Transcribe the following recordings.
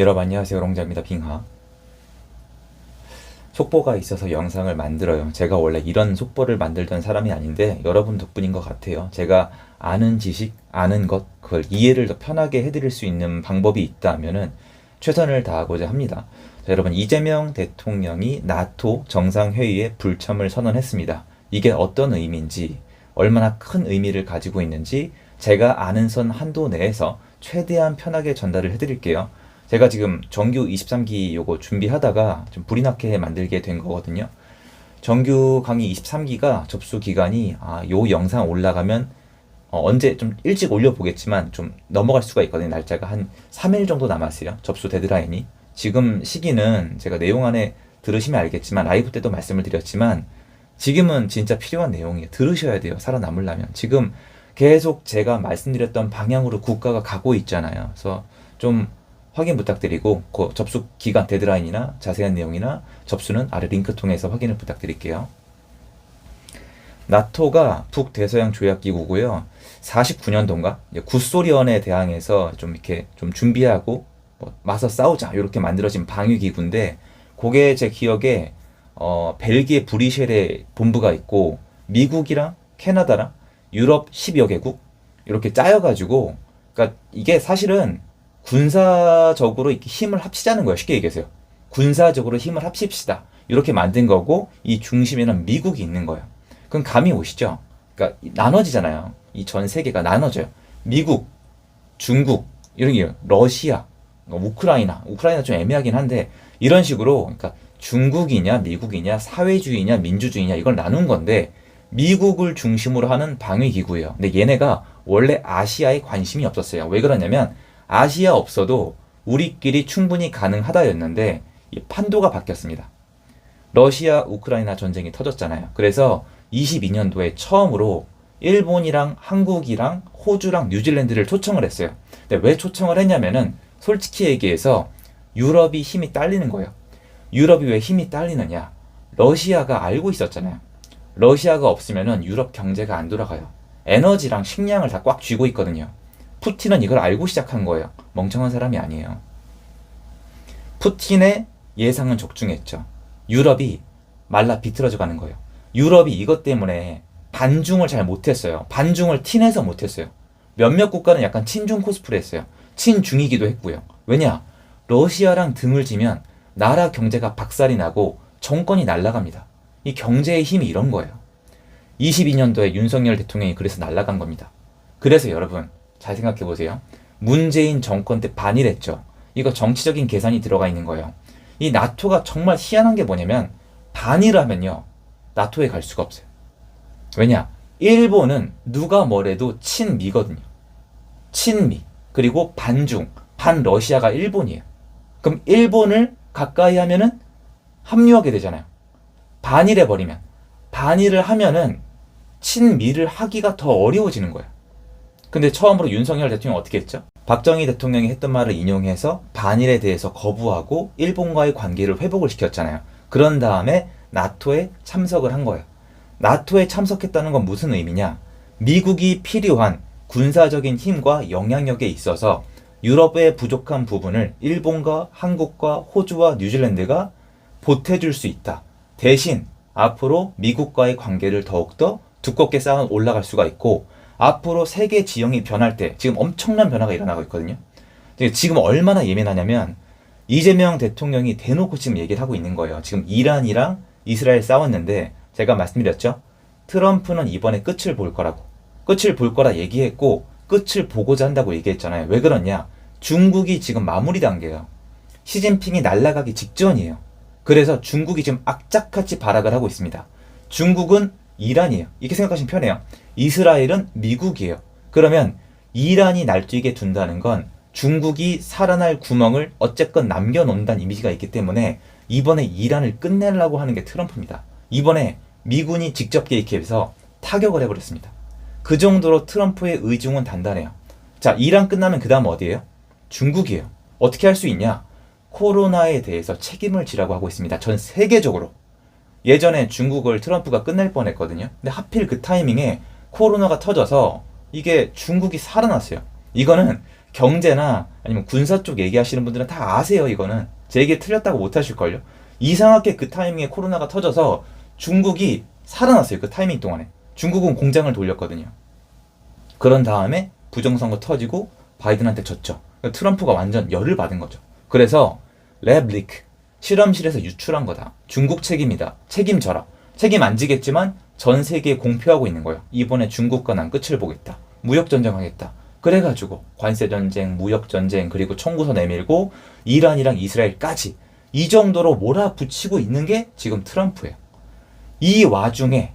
여러분 안녕하세요. 롱자입니다. 빙하. 속보가 있어서 영상을 만들어요. 제가 원래 이런 속보를 만들던 사람이 아닌데 여러분 덕분인 것 같아요. 제가 아는 지식 아는 것 그걸 이해를 더 편하게 해드릴 수 있는 방법이 있다면은 최선을 다하고자 합니다. 자, 여러분 이재명 대통령이 나토 정상회의에 불참을 선언했습니다. 이게 어떤 의미인지 얼마나 큰 의미를 가지고 있는지 제가 아는 선 한도 내에서 최대한 편하게 전달을 해드릴게요 제가 지금 정규 23기 요거 준비하다가 좀 불이 나게 만들게 된 거거든요. 정규 강의 23기가 접수 기간이 아, 요 영상 올라가면 어, 언제 좀 일찍 올려보겠지만 좀 넘어갈 수가 있거든요. 날짜가 한 3일 정도 남았어요. 접수 데드라인이. 지금 시기는 제가 내용 안에 들으시면 알겠지만 라이브 때도 말씀을 드렸지만 지금은 진짜 필요한 내용이에요. 들으셔야 돼요. 살아남으려면. 지금 계속 제가 말씀드렸던 방향으로 국가가 가고 있잖아요. 그래서 좀 확인 부탁드리고 그 접수 기간 데드라인이나 자세한 내용이나 접수는 아래 링크 통해서 확인을 부탁드릴게요. 나토가 북대서양 조약기구고요. 49년도인가 구소련에 대항해서 좀 이렇게 좀 준비하고 뭐 맞서 싸우자 이렇게 만들어진 방위기구인데 그게 제 기억에 어, 벨기에 브리셀에 본부가 있고 미국이랑 캐나다랑 유럽 10여 개국 이렇게 짜여가지고 그러니까 이게 사실은 군사적으로 힘을 합치자는 거예요. 쉽게 얘기해서요. 군사적으로 힘을 합칩시다. 이렇게 만든 거고 이 중심에는 미국이 있는 거예요. 그럼 감이 오시죠? 그러니까 나눠지잖아요. 이 전 세계가 나눠져요. 미국, 중국, 이런 게 러시아, 뭐 우크라이나, 우크라이나 좀 애매하긴 한데 이런 식으로 그러니까 중국이냐 미국이냐 사회주의냐 민주주의냐 이걸 나눈 건데 미국을 중심으로 하는 방위 기구예요. 근데 얘네가 원래 아시아에 관심이 없었어요. 왜 그러냐면 아시아 없어도 우리끼리 충분히 가능하다였는데 이 판도가 바뀌었습니다. 러시아 우크라이나 전쟁이 터졌잖아요. 그래서 22년도에 처음으로 일본이랑 한국이랑 호주랑 뉴질랜드를 초청을 했어요. 근데 왜 초청을 했냐면은 솔직히 얘기해서 유럽이 힘이 딸리는 거예요. 유럽이 왜 힘이 딸리느냐? 러시아가 알고 있었잖아요. 러시아가 없으면은 유럽 경제가 안 돌아가요. 에너지랑 식량을 다 꽉 쥐고 있거든요. 푸틴은 이걸 알고 시작한 거예요. 멍청한 사람이 아니에요. 푸틴의 예상은 적중했죠. 유럽이 말라 비틀어져 가는 거예요. 유럽이 이것 때문에 반중을 잘 못했어요. 반중을 티내서 못했어요. 몇몇 국가는 약간 친중 코스프레 했어요. 친중이기도 했고요. 왜냐? 러시아랑 등을 지면 나라 경제가 박살이 나고 정권이 날아갑니다. 이 경제의 힘이 이런 거예요. 22년도에 윤석열 대통령이 그래서 날아간 겁니다. 그래서 여러분, 잘 생각해 보세요. 문재인 정권 때 반일했죠. 이거 정치적인 계산이 들어가 있는 거예요. 이 나토가 정말 희한한 게 뭐냐면 반일을 하면요. 나토에 갈 수가 없어요. 왜냐? 일본은 누가 뭐래도 친미거든요. 친미. 그리고 반중, 반러시아가 일본이에요. 그럼 일본을 가까이 하면은 합류하게 되잖아요. 반일해 버리면. 반일을 하면은 친미를 하기가 더 어려워지는 거예요. 근데 처음으로 윤석열 대통령이 어떻게 했죠? 박정희 대통령이 했던 말을 인용해서 반일에 대해서 거부하고 일본과의 관계를 회복을 시켰잖아요. 그런 다음에 나토에 참석을 한 거예요. 나토에 참석했다는 건 무슨 의미냐? 미국이 필요한 군사적인 힘과 영향력에 있어서 유럽의 부족한 부분을 일본과 한국과 호주와 뉴질랜드가 보태줄 수 있다. 대신 앞으로 미국과의 관계를 더욱더 두껍게 쌓아 올라갈 수가 있고 앞으로 세계 지형이 변할 때 지금 엄청난 변화가 일어나고 있거든요. 지금 얼마나 예민하냐면 이재명 대통령이 대놓고 지금 얘기를 하고 있는 거예요. 지금 이란이랑 이스라엘 싸웠는데 제가 말씀드렸죠. 트럼프는 이번에 끝을 볼 거라고. 끝을 볼 거라 얘기했고 끝을 보고자 한다고 얘기했잖아요. 왜 그러냐? 중국이 지금 마무리 단계예요. 시진핑이 날아가기 직전이에요. 그래서 중국이 지금 악착같이 발악을 하고 있습니다. 중국은 이란이에요. 이렇게 생각하시면 편해요. 이스라엘은 미국이에요. 그러면 이란이 날뛰게 둔다는 건 중국이 살아날 구멍을 어쨌건 남겨놓는다는 이미지가 있기 때문에 이번에 이란을 끝내려고 하는 게 트럼프입니다. 이번에 미군이 직접 개입해서 타격을 해버렸습니다. 그 정도로 트럼프의 의중은 단단해요. 자, 이란 끝나면 그 다음 어디예요? 중국이에요. 어떻게 할 수 있냐? 코로나에 대해서 책임을 지라고 하고 있습니다. 전 세계적으로. 예전에 중국을 트럼프가 끝낼 뻔 했거든요. 근데 하필 그 타이밍에 코로나가 터져서 이게 중국이 살아났어요. 이거는 경제나 아니면 군사 쪽 얘기하시는 분들은 다 아세요, 이거는. 제 얘기 틀렸다고 못 하실걸요? 이상하게 그 타이밍에 코로나가 터져서 중국이 살아났어요, 그 타이밍 동안에. 중국은 공장을 돌렸거든요. 그런 다음에 부정선거 터지고 바이든한테 졌죠. 그러니까 트럼프가 완전 열을 받은 거죠. 그래서 랩 리크 실험실에서 유출한 거다. 중국 책임이다. 책임져라. 책임 안 지겠지만 전 세계에 공표하고 있는 거예요. 이번에 중국과 난 끝을 보겠다. 무역 전쟁 하겠다. 그래가지고 관세 전쟁, 무역 전쟁 그리고 청구서 내밀고 이란이랑 이스라엘까지 이 정도로 몰아붙이고 있는 게 지금 트럼프예요. 이 와중에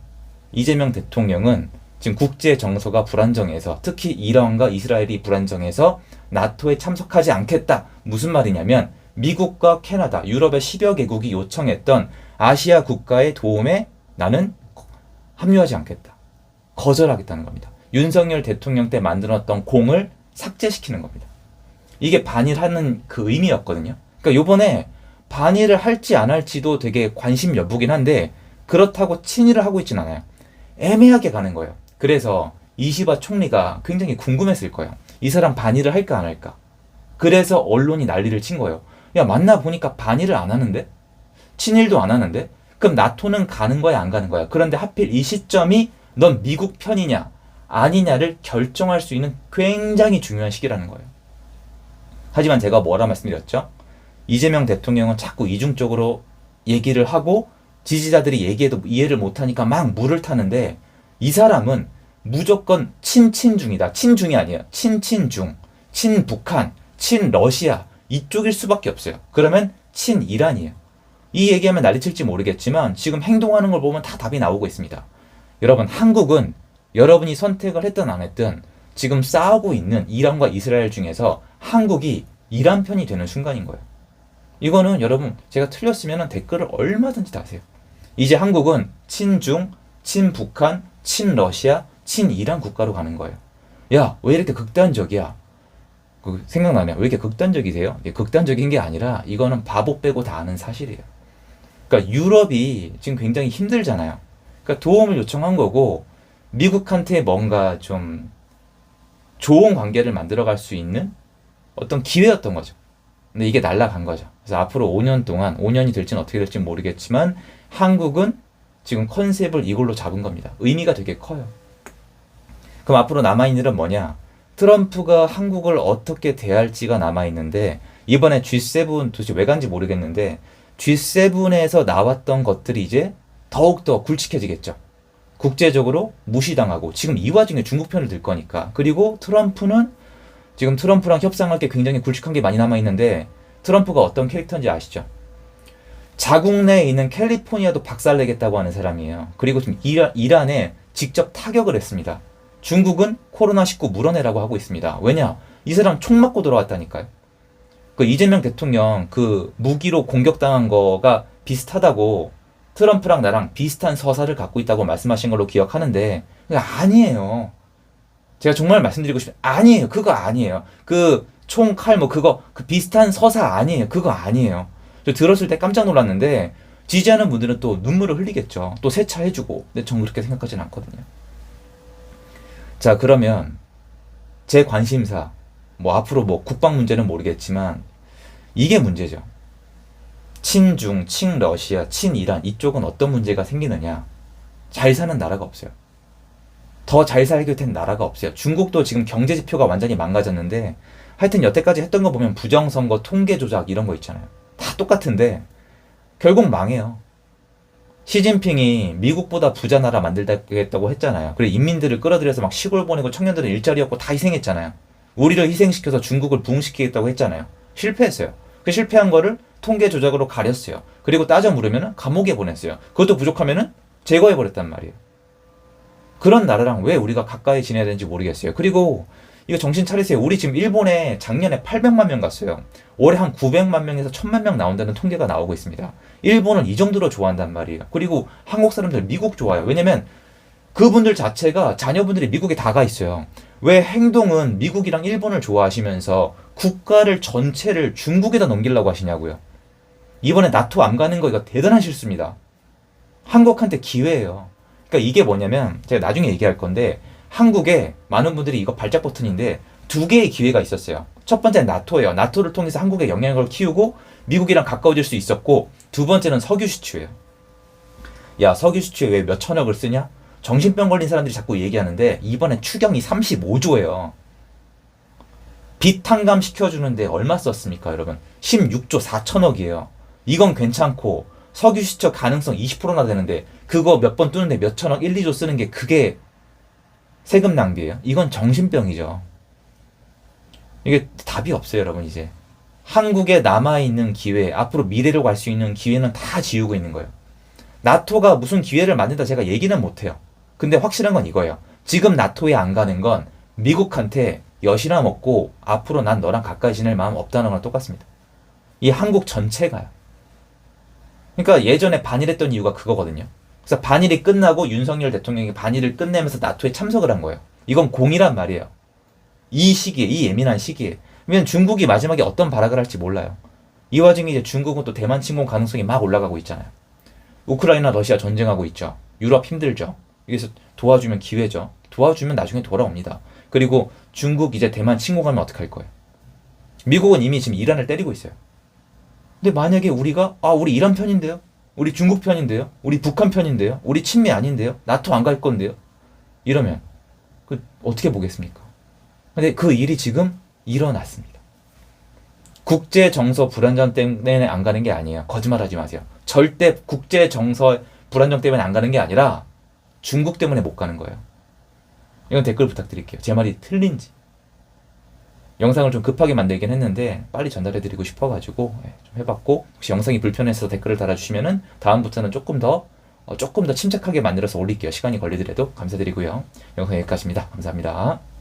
이재명 대통령은 지금 국제 정서가 불안정해서 특히 이란과 이스라엘이 불안정해서 나토에 참석하지 않겠다. 무슨 말이냐면 미국과 캐나다, 유럽의 10여 개국이 요청했던 아시아 국가의 도움에 나는 합류하지 않겠다. 거절하겠다는 겁니다. 윤석열 대통령 때 만들었던 공을 삭제시키는 겁니다. 이게 반일하는 그 의미였거든요. 그러니까 요번에 반일을 할지 안 할지도 되게 관심 여부긴 한데 그렇다고 친일을 하고 있진 않아요. 애매하게 가는 거예요. 그래서 이시바 총리가 굉장히 궁금했을 거예요. 이 사람 반일을 할까 안 할까? 그래서 언론이 난리를 친 거예요. 야, 만나 보니까 반일을 안 하는데? 친일도 안 하는데? 그럼 나토는 가는 거야, 안 가는 거야? 그런데 하필 이 시점이 넌 미국 편이냐, 아니냐를 결정할 수 있는 굉장히 중요한 시기라는 거예요. 하지만 제가 뭐라 말씀드렸죠? 이재명 대통령은 자꾸 이중적으로 얘기를 하고 지지자들이 얘기해도 이해를 못하니까 막 물을 타는데 이 사람은 무조건 친친중이다. 친중이 아니에요. 친친중, 친북한, 친러시아 이쪽일 수밖에 없어요. 그러면 친이란이에요. 이 얘기하면 난리칠지 모르겠지만 지금 행동하는 걸 보면 다 답이 나오고 있습니다. 여러분 한국은 여러분이 선택을 했든 안 했든 지금 싸우고 있는 이란과 이스라엘 중에서 한국이 이란 편이 되는 순간인 거예요. 이거는 여러분 제가 틀렸으면 댓글을 얼마든지 다세요. 이제 한국은 친중, 친북한, 친러시아, 친이란 국가로 가는 거예요. 야, 왜 이렇게 극단적이야? 그 생각나네요. 왜 이렇게 극단적이세요? 극단적인 게 아니라 이거는 바보 빼고 다 아는 사실이에요. 그러니까 유럽이 지금 굉장히 힘들잖아요. 그러니까 도움을 요청한 거고 미국한테 뭔가 좀 좋은 관계를 만들어갈 수 있는 어떤 기회였던 거죠. 근데 이게 날라간 거죠. 그래서 앞으로 5년 동안 5년이 될지는 어떻게 될지 모르겠지만 한국은 지금 컨셉을 이걸로 잡은 겁니다. 의미가 되게 커요. 그럼 앞으로 남아있는 일은 뭐냐? 트럼프가 한국을 어떻게 대할지가 남아 있는데, 이번에 G7 도대체 왜 간지 모르겠는데, G7에서 나왔던 것들이 이제 더욱더 굵직해지겠죠. 국제적으로 무시당하고, 지금 이 와중에 중국 편을 들 거니까. 그리고 트럼프는 지금 트럼프랑 협상할 게 굉장히 굵직한 게 많이 남아 있는데, 트럼프가 어떤 캐릭터인지 아시죠? 자국 내에 있는 캘리포니아도 박살내겠다고 하는 사람이에요. 그리고 지금 이란, 이란에 직접 타격을 했습니다. 중국은 코로나19 물어내라고 하고 있습니다. 왜냐? 이 사람 총 맞고 들어왔다니까요. 그 이재명 대통령 그 무기로 공격당한 거가 비슷하다고 트럼프랑 나랑 비슷한 서사를 갖고 있다고 말씀하신 걸로 기억하는데 아니에요. 제가 정말 말씀드리고 싶은 아니에요. 그거 아니에요. 그 총, 칼, 뭐, 그거, 그 비슷한 서사 아니에요. 그거 아니에요. 저 들었을 때 깜짝 놀랐는데, 지지하는 분들은 또 눈물을 흘리겠죠. 또 세차해주고. 근데 전 그렇게 생각하진 않거든요. 자, 그러면, 제 관심사, 뭐, 앞으로 뭐, 국방 문제는 모르겠지만, 이게 문제죠. 친중, 친러시아, 친이란, 이쪽은 어떤 문제가 생기느냐. 잘 사는 나라가 없어요. 더 잘 살게 된 나라가 없어요. 중국도 지금 경제 지표가 완전히 망가졌는데, 하여튼 여태까지 했던 거 보면 부정선거, 통계 조작 이런 거 있잖아요. 다 똑같은데 결국 망해요. 시진핑이 미국보다 부자 나라 만들겠다고 했잖아요. 그래 인민들을 끌어들여서 막 시골 보내고 청년들은 일자리 없고 다 희생했잖아요. 우리를 희생시켜서 중국을 부흥시키겠다고 했잖아요. 실패했어요. 그 실패한 거를 통계 조작으로 가렸어요. 그리고 따져 물으면 감옥에 보냈어요. 그것도 부족하면은 제거해 버렸단 말이에요. 그런 나라랑 왜 우리가 가까이 지내야 되는지 모르겠어요. 그리고 이거 정신 차리세요. 우리 지금 일본에 작년에 800만 명 갔어요. 올해 한 900만 명에서 1000만 명 나온다는 통계가 나오고 있습니다. 일본은 이 정도로 좋아한단 말이에요. 그리고 한국 사람들 미국 좋아요. 왜냐면 그분들 자체가 자녀분들이 미국에 다 가 있어요. 왜 행동은 미국이랑 일본을 좋아하시면서 국가를 전체를 중국에다 넘기려고 하시냐고요. 이번에 나토 안 가는 거 이거 대단한 실수입니다. 한국한테 기회예요. 그러니까 이게 뭐냐면 제가 나중에 얘기할 건데 한국에 많은 분들이 이거 발작 버튼인데 두 개의 기회가 있었어요. 첫 번째는 나토예요. 나토를 통해서 한국의 영향력을 키우고 미국이랑 가까워질 수 있었고 두 번째는 석유 수출이에요. 야 석유 수출에 왜 몇 천억을 쓰냐? 정신병 걸린 사람들이 자꾸 얘기하는데 이번에 추경이 35조예요. 빚 탕감 시켜주는데 얼마 썼습니까, 여러분? 16조 4천억이에요. 이건 괜찮고 석유 시처 가능성 20%나 되는데 그거 몇 번 뜨는데 몇 천억 1, 2조 쓰는 게 그게 세금 낭비예요. 이건 정신병이죠. 이게 답이 없어요, 여러분 이제. 한국에 남아 있는 기회, 앞으로 미래로 갈수 있는 기회는 다 지우고 있는 거예요. 나토가 무슨 기회를 만든다 제가 얘기는 못 해요. 근데 확실한 건 이거예요. 지금 나토에 안 가는 건 미국한테 여시나 먹고 앞으로 난 너랑 가까이 지낼 마음 없다는 거랑 똑같습니다. 이 한국 전체가요. 그러니까 예전에 반일했던 이유가 그거거든요. 그래서 반일이 끝나고 윤석열 대통령이 반일을 끝내면서 나토에 참석을 한 거예요. 이건 공이란 말이에요. 이 시기에, 이 예민한 시기에. 왜냐면 중국이 마지막에 어떤 발악을 할지 몰라요. 이 와중에 이제 중국은 또 대만 침공 가능성이 막 올라가고 있잖아요. 우크라이나, 러시아 전쟁하고 있죠. 유럽 힘들죠. 여기서 도와주면 기회죠. 도와주면 나중에 돌아옵니다. 그리고 중국 이제 대만 침공하면 어떡할 거예요? 미국은 이미 지금 이란을 때리고 있어요. 근데 만약에 우리가 아 우리 이란 편인데요, 우리 중국 편인데요, 우리 북한 편인데요, 우리 친미 아닌데요, 나토 안 갈 건데요, 이러면 그 어떻게 보겠습니까? 근데 그 일이 지금 일어났습니다. 국제 정서 불안정 때문에 안 가는 게 아니에요. 거짓말하지 마세요. 절대 국제 정서 불안정 때문에 안 가는 게 아니라 중국 때문에 못 가는 거예요. 이건 댓글 부탁드릴게요. 제 말이 틀린지. 영상을 좀 급하게 만들긴 했는데 빨리 전달해드리고 싶어가지고 예, 좀 해봤고 혹시 영상이 불편해서 댓글을 달아주시면은 다음부터는 조금 더 어, 조금 더 침착하게 만들어서 올릴게요. 시간이 걸리더라도 감사드리고요. 영상 여기까지입니다. 감사합니다.